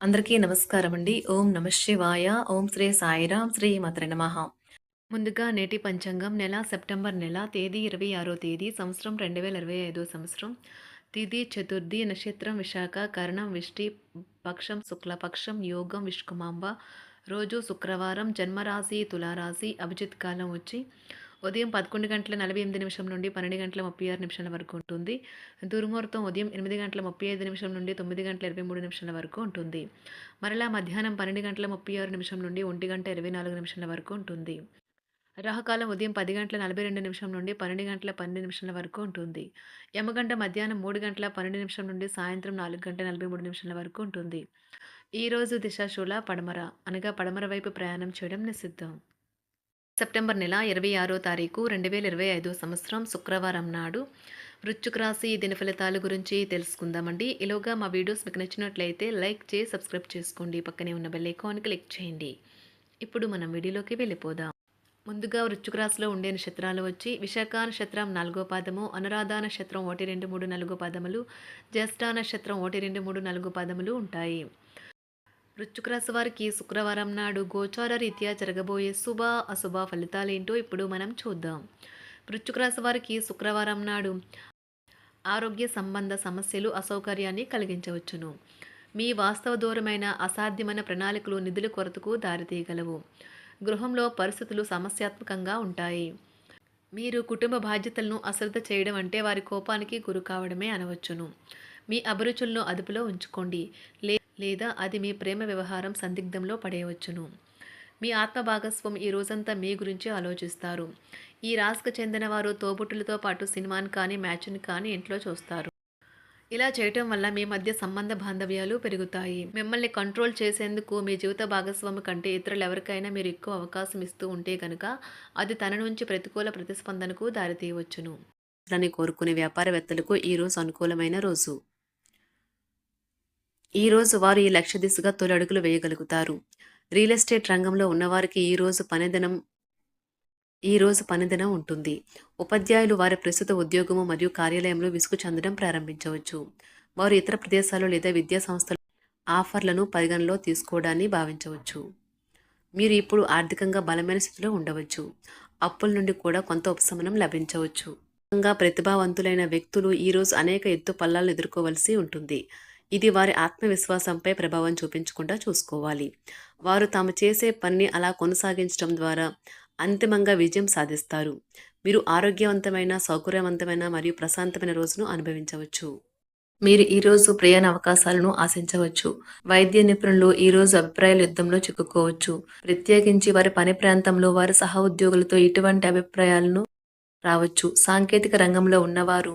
అందరికీ నమస్కారం అండి ఓం నమ శివాయ ఓం శ్రీ సాయిరాం శ్రీ మాత్ర నమ. ముందుగా నేటి పంచాంగం నెల సెప్టెంబర్ నెల తేదీ ఇరవై ఆరో తేదీ సంవత్సరం రెండు వేల ఇరవై ఐదో సంవత్సరం. తిథి చతుర్థి నక్షత్రం విశాఖ కరణం విష్టి పక్షం శుక్లపక్షం యోగం విష్కుమాంబ రోజు శుక్రవారం జన్మరాశి తులారాశి అభిజిత్ కాలం వచ్చి ఉదయం పదకొండు గంటల నలభై ఎనిమిది నిమిషం నుండి పన్నెండు గంటల ముప్పై ఆరు నిమిషాల వరకు ఉంటుంది. దుర్ముహూర్తం ఉదయం ఎనిమిది గంటల ముప్పై ఐదు నిమిషం నుండి తొమ్మిది గంటల ఇరవై మూడు నిమిషాల వరకు ఉంటుంది. మరలా మధ్యాహ్నం పన్నెండు గంటల ముప్పై ఆరు నిమిషం నుండి ఒంటి గంట ఇరవై నాలుగు నిమిషాల వరకు ఉంటుంది. రాహకాలం ఉదయం పది గంటల నలభై రెండు నిమిషం నుండి పన్నెండు గంటల పన్నెండు నిమిషాల వరకు ఉంటుంది. యమగంట మధ్యాహ్నం మూడు గంటల పన్నెండు నిమిషం నుండి సాయంత్రం నాలుగు గంటల నలభై మూడు నిమిషాల వరకు ఉంటుంది. ఈరోజు దిశాశూల పడమర అనగా పడమర వైపు ప్రయాణం చేయడం నిషిద్ధం. సెప్టెంబర్ నెల ఇరవై ఆరో తారీఖు రెండు వేల ఇరవై ఐదో సంవత్సరం శుక్రవారం నాడు వృచ్చుక రాశి దిన ఫలితాల గురించి తెలుసుకుందామండి. ఇలాగా మా వీడియోస్ మీకు నచ్చినట్లయితే లైక్ చేసి సబ్స్క్రైబ్ చేసుకోండి. పక్కనే ఉన్న బెల్ ఐకాన్ క్లిక్ చేయండి. ఇప్పుడు మనం వీడియోలోకి వెళ్ళిపోదాం. ముందుగా వృచ్చుక రాశిలో ఉండే నక్షత్రాలు వచ్చి విశాఖ నక్షత్రం నాలుగో పాదము అనురాధ నక్షత్రం ఒకటి రెండు మూడు నాలుగో పాదములు జ్యేష్ఠ నక్షత్రం ఒకటి రెండు మూడు నాలుగో పాదములు ఉంటాయి. వృశ్చిక రాశి వారికి శుక్రవారం నాడు గోచార రీత్యా జరగబోయే శుభ అశుభ ఫలితాలేంటో ఇప్పుడు మనం చూద్దాం. వృశ్చిక రాశి వారికి శుక్రవారం నాడు ఆరోగ్య సంబంధ సమస్యలు అసౌకర్యాన్ని కలిగించవచ్చును. మీ వాస్తవ దూరమైన అసాధ్యమైన ప్రణాళికలు నిధుల కొరతకు దారితీయగలవు గృహంలో పరిస్థితులు సమస్యాత్మకంగా ఉంటాయి. మీరు కుటుంబ బాధ్యతలను అశ్రద్ధ చేయడం అంటే వారి కోపానికి గురి కావడమే అనవచ్చును. మీ అభిరుచులను అదుపులో ఉంచుకోండి. లే లేదా అది మీ ప్రేమ వ్యవహారం సందిగ్ధంలో పడేయవచ్చును. మీ ఆత్మ భాగస్వం ఈ రోజంతా మీ గురించి ఆలోచిస్తారు. ఈ రాసుకు చెందిన వారు తోబుట్టులతో పాటు సినిమాని కానీ మ్యాచ్ని కానీ ఇంట్లో చూస్తారు. ఇలా చేయటం వల్ల మీ మధ్య సంబంధ బాంధవ్యాలు పెరుగుతాయి. మిమ్మల్ని కంట్రోల్ చేసేందుకు మీ జీవిత భాగస్వామి కంటే ఇతరులు ఎవరికైనా మీరు ఎక్కువ అవకాశం ఇస్తూ ఉంటే కనుక అది తన నుంచి ప్రతికూల ప్రతిస్పందనకు దారితీయవచ్చును. దాన్ని కోరుకునే వ్యాపారవేత్తలకు ఈరోజు అనుకూలమైన రోజు. ఈరోజు వారు ఈ లక్ష్య దిశగా తొలడుగులు వేయగలుగుతారు. రియల్ ఎస్టేట్ రంగంలో ఉన్నవారికి ఈరోజు పనిదినం ఈరోజు పనిదినం ఉంటుంది. ఉపాధ్యాయులు వారి ప్రస్తుత ఉద్యోగము మరియు కార్యాలయంలో విసుగు చెందడం ప్రారంభించవచ్చు. వారు ఇతర ప్రదేశాలు లేదా విద్యా సంస్థల ఆఫర్లను పరిగణలో తీసుకోవడాన్ని భావించవచ్చు. మీరు ఇప్పుడు ఆర్థికంగా బలమైన స్థితిలో ఉండవచ్చు. అప్పుల నుండి కూడా కొంత ఉపశమనం లభించవచ్చు. ప్రతిభావంతులైన వ్యక్తులు ఈరోజు అనేక ఎత్తు పల్లాలను ఎదుర్కోవలసి ఉంటుంది. ఇది వారి ఆత్మవిశ్వాసంపై ప్రభావం చూపించకుండా చూసుకోవాలి. వారు తాము చేసే పనిని అలా కొనసాగించడం ద్వారా అంతిమంగా విజయం సాధిస్తారు. మీరు ఆరోగ్యవంతమైన సౌకర్యవంతమైన మరియు ప్రశాంతమైన రోజును అనుభవించవచ్చు. మీరు ఈరోజు ప్రయాణ అవకాశాలను ఆశించవచ్చు. వైద్య నిపుణులు ఈరోజు అభిప్రాయాల యుద్ధంలో చిక్కుకోవచ్చు. ప్రత్యేకించి వారి పని ప్రాంతంలో వారి సహ ఉద్యోగులతో ఇటువంటి అభిప్రాయాలను రావచ్చు. సాంకేతిక రంగంలో ఉన్నవారు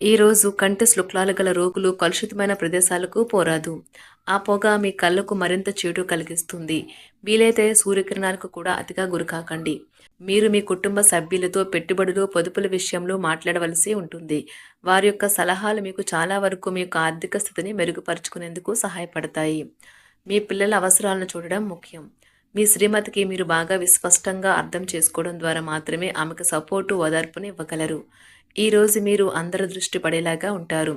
ఈరోజు కంటి శుక్లాలు గల రోగులు కలుషితమైన ప్రదేశాలకు పోరాదు. ఆ పొగ మీ కళ్ళకు మరింత చేటు కలిగిస్తుంది. వీలైతే సూర్యకిరణాలకు కూడా అతిగా గురికాకండి మీరు మీ కుటుంబ సభ్యులతో పెట్టుబడులు పొదుపుల విషయంలో మాట్లాడవలసి ఉంటుంది. వారి యొక్క సలహాలు మీకు చాలా వరకు మీ యొక్క ఆర్థిక స్థితిని మెరుగుపరుచుకునేందుకు సహాయపడతాయి. మీ పిల్లల అవసరాలను చూడడం ముఖ్యం. మీ శ్రీమతికి మీరు బాగా విస్పష్టంగా అర్థం చేసుకోవడం ద్వారా మాత్రమే ఆమెకు సపోర్టు ఓదార్పుని ఇవ్వగలరు. ఈరోజు మీరు అందరి దృష్టి పడేలాగా ఉంటారు.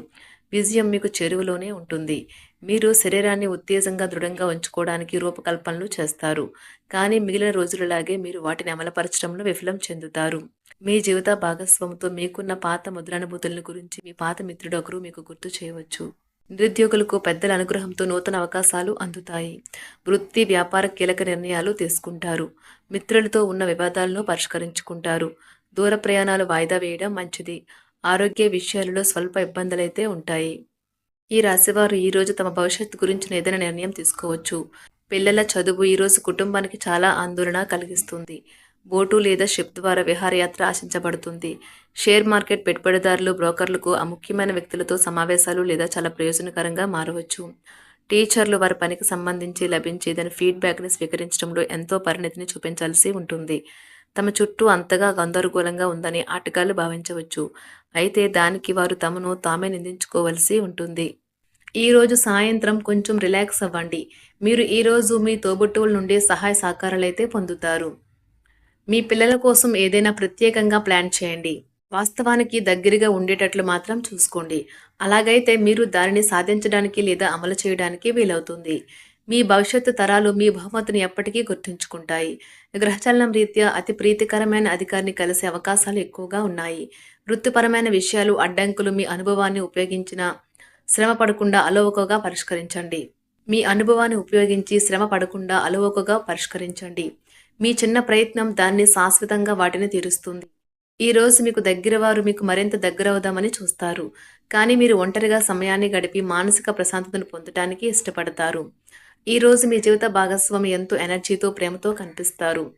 విజయం మీకు చెరువులోనే ఉంటుంది. మీరు శరీరాన్ని ఉత్తేజంగా దృఢంగా ఉంచుకోవడానికి రూపకల్పనలు చేస్తారు. కానీ మిగిలిన రోజులలాగే మీరు వాటిని అమలుపరచడంలో విఫలం చెందుతారు. మీ జీవిత భాగస్వామితో మీకున్న పాత ముద్రానుభూతులను గురించి మీ పాత మిత్రుడొకరు మీకు గుర్తు చేయవచ్చు. నిరుద్యోగులకు పెద్దల అనుగ్రహంతో నూతన అవకాశాలు అందుతాయి. వృత్తి వ్యాపార కీలక నిర్ణయాలు తీసుకుంటారు. మిత్రులతో ఉన్న వివాదాలను పరిష్కరించుకుంటారు. దూర ప్రయాణాలు వాయిదా వేయడం మంచిది. ఆరోగ్య విషయాలలో స్వల్ప ఇబ్బందులైతే ఉంటాయి. ఈ రాశివారు ఈరోజు తమ భవిష్యత్తు గురించి ఏదైనా నిర్ణయం తీసుకోవచ్చు. పిల్లల చదువు ఈరోజు కుటుంబానికి చాలా ఆందోళన కలిగిస్తుంది. బోటు లేదా షిప్ ద్వారా విహారయాత్ర ఆశించబడుతుంది. షేర్ మార్కెట్ పెట్టుబడిదారులు బ్రోకర్లకు ఆ ముఖ్యమైన వ్యక్తులతో సమావేశాలు లేదా చాలా ప్రయోజనకరంగా మారవచ్చు. టీచర్లు వారి పనికి సంబంధించి లభించే దాని ఫీడ్బ్యాక్ని స్వీకరించడంలో ఎంతో పరిణతిని చూపించాల్సి ఉంటుంది. తమ చుట్టూ అంతగా గందరగోళంగా ఉందని ఆటగాళ్ళు భావించవచ్చు. అయితే దానికి వారు తమను తామే నిందించుకోవలసి ఉంటుంది. ఈరోజు సాయంత్రం కొంచెం రిలాక్స్ అవ్వండి. మీరు ఈరోజు మీ తోబుట్టువుల నుండి సహాయ సహకారాలైతే పొందుతారు. మీ పిల్లల కోసం ఏదైనా ప్రత్యేకంగా ప్లాన్ చేయండి. వాస్తవానికి దగ్గరగా ఉండేటట్లు మాత్రం చూసుకోండి. అలాగైతే మీరు దానిని సాధించడానికి లేదా అమలు చేయడానికి వీలవుతుంది. మీ భవిష్యత్తు తరాలు మీ బహుమతిని ఎప్పటికీ గుర్తుంచుకుంటాయి. గ్రహచలనం రీత్యా అతి ప్రీతికరమైన అధికారిని కలిసే అవకాశాలు ఎక్కువగా ఉన్నాయి. వృత్తిపరమైన విషయాలు అడ్డంకులు మీ అనుభవాన్ని ఉపయోగించిన శ్రమ పడకుండా అలవకగా పరిష్కరించండి. మీ అనుభవాన్ని ఉపయోగించి శ్రమ పడకుండా అలవకగా పరిష్కరించండి. మీ చిన్న ప్రయత్నం దాన్ని శాశ్వతంగా వాటిని తీరుస్తుంది. ఈ రోజు మీకు దగ్గరవారు మీకు మరింత దగ్గరవుదామని చూస్తారు. కానీ మీరు ఒంటరిగా సమయాన్ని గడిపి మానసిక ప్రశాంతతను పొందటానికి ఇష్టపడతారు. ఈ రోజు మీ జీవిత భాగస్వామి ఎంతో ఎనర్జీతో ప్రేమతో కనిపిస్తారు.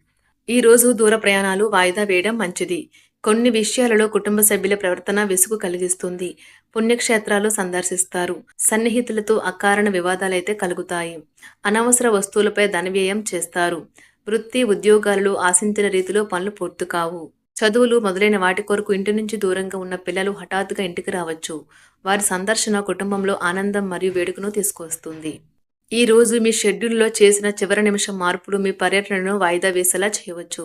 ఈ రోజు దూర ప్రయాణాలు వాయిదా వేయడం మంచిది. కొన్ని విషయాలలో కుటుంబ సభ్యుల ప్రవర్తన విసుగు కలిగిస్తుంది. పుణ్యక్షేత్రాలు సందర్శిస్తారు. సన్నిహితులతో అకారణ వివాదాలైతే కలుగుతాయి. అనవసర వస్తువులపై ధనవ్యయం చేస్తారు. వృత్తి ఉద్యోగాలలో ఆశించిన రీతిలో పనులు పూర్తి కావు. చదువులు మొదలైన వాటి కొరకు ఇంటి నుంచి దూరంగా ఉన్న పిల్లలు హఠాత్తుగా ఇంటికి రావచ్చు. వారి సందర్శన కుటుంబంలో ఆనందం మరియు వేడుకను తీసుకొస్తుంది ఈ రోజు మీ షెడ్యూల్లో చేసిన చివరి నిమిషం మార్పులు మీ పర్యటనను వాయిదా వేసేలా చేయవచ్చు.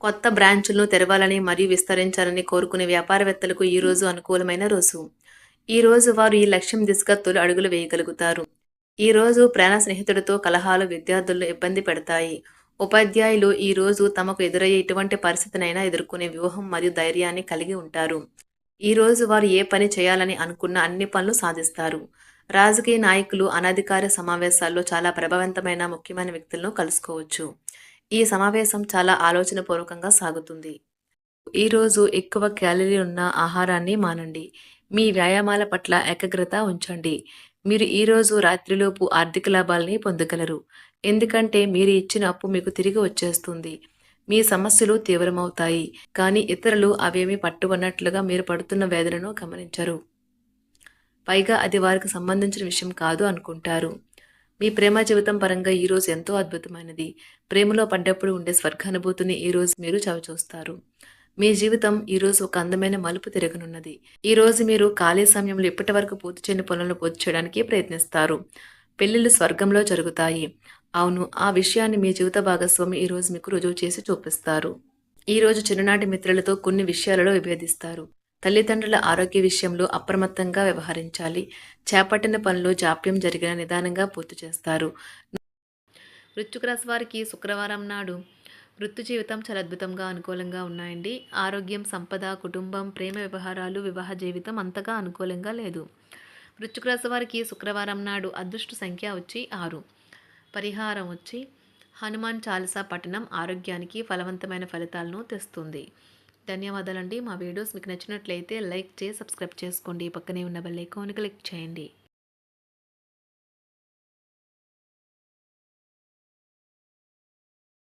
కొత్త బ్రాంచులను తెరవాలని మరియు విస్తరించాలని కోరుకునే వ్యాపారవేత్తలకు ఈ రోజు అనుకూలమైన రోజు. ఈ రోజు వారు ఈ లక్ష్యం దిశగా తొలి అడుగులు వేయగలుగుతారు. ఈ రోజు ప్రాణ స్నేహితుడితో కలహాలు విద్యార్థులను ఇబ్బంది పెడతాయి. ఉపాధ్యాయులు ఈ రోజు తమకు ఎదురయ్యే ఎటువంటి పరిస్థితినైనా ఎదుర్కొనే వ్యూహం మరియు ధైర్యాన్ని కలిగి ఉంటారు. ఈ రోజు వారు ఏ పని చేయాలని అనుకున్న అన్ని పనులు సాధిస్తారు. రాజకీయ నాయకులు అనధికార సమావేశాల్లో చాలా ప్రభావవంతమైన ముఖ్యమైన వ్యక్తులను కలుసుకోవచ్చు. ఈ సమావేశం చాలా ఆలోచనపూర్వకంగా సాగుతుంది. ఈరోజు ఎక్కువ క్యాలరీ ఉన్న ఆహారాన్ని మానండి. మీ వ్యాయామాల పట్ల ఏకాగ్రత ఉంచండి. మీరు ఈరోజు రాత్రిలోపు ఆర్థిక లాభాలని పొందగలరు. ఎందుకంటే మీరు ఇచ్చిన అప్పు మీకు తిరిగి వచ్చేస్తుంది. మీ సమస్యలు తీవ్రమవుతాయి. కానీ ఇతరులు అవేమీ పట్టుకున్నట్లుగా మీరు పడుతున్న వేదనను గమనించరు. పైగా అది వారికి సంబంధించిన విషయం కాదు అనుకుంటారు. మీ ప్రేమ జీవితం పరంగా ఈరోజు ఎంతో అద్భుతమైనది. ప్రేమలో పడ్డప్పుడు ఉండే స్వర్గానుభూతిని ఈరోజు మీరు చవిచూస్తారు. మీ జీవితం ఈరోజు ఒక అందమైన మలుపు తిరగనున్నది. ఈరోజు మీరు ఖాళీ సమయంలో ఇప్పటి వరకు పూర్తి చేయని పనులను పూర్తి చేయడానికి ప్రయత్నిస్తారు. పెళ్ళిళ్ళు స్వర్గంలో జరుగుతాయి. అవును ఆ విషయాన్ని మీ జీవిత భాగస్వామి ఈరోజు మీకు రుజువు చేసి చూపిస్తారు. ఈరోజు చిన్ననాటి మిత్రులతో కొన్ని విషయాలలో విభేదిస్తారు. తల్లిదండ్రుల ఆరోగ్య విషయంలో అప్రమత్తంగా వ్యవహరించాలి. చేపట్టిన పనులు జాప్యం జరిగిన నిదానంగా పూర్తి చేస్తారు. వృశ్చిక రాశి వారికి శుక్రవారం నాడు వృత్తి జీవితం చాలా అద్భుతంగా అనుకూలంగా ఉన్నాయండి. ఆరోగ్యం సంపద కుటుంబం ప్రేమ వ్యవహారాలు వివాహ జీవితం అంతగా అనుకూలంగా లేదు. వృశ్చిక రాశి వారికి శుక్రవారం నాడు అదృష్ట సంఖ్య వచ్చి ఆరు. పరిహారం వచ్చి హనుమాన్ చాలీసా పఠనం ఆరోగ్యానికి ఫలవంతమైన ఫలితాలను తెస్తుంది. ధన్యవాదాలండి. మా వీడియోస్ మీకు నచ్చినట్లయితే లైక్ చేసి సబ్స్క్రైబ్ చేసుకోండి. పక్కనే ఉన్న బెల్ ఐకాన్ క్లిక్ చేయండి.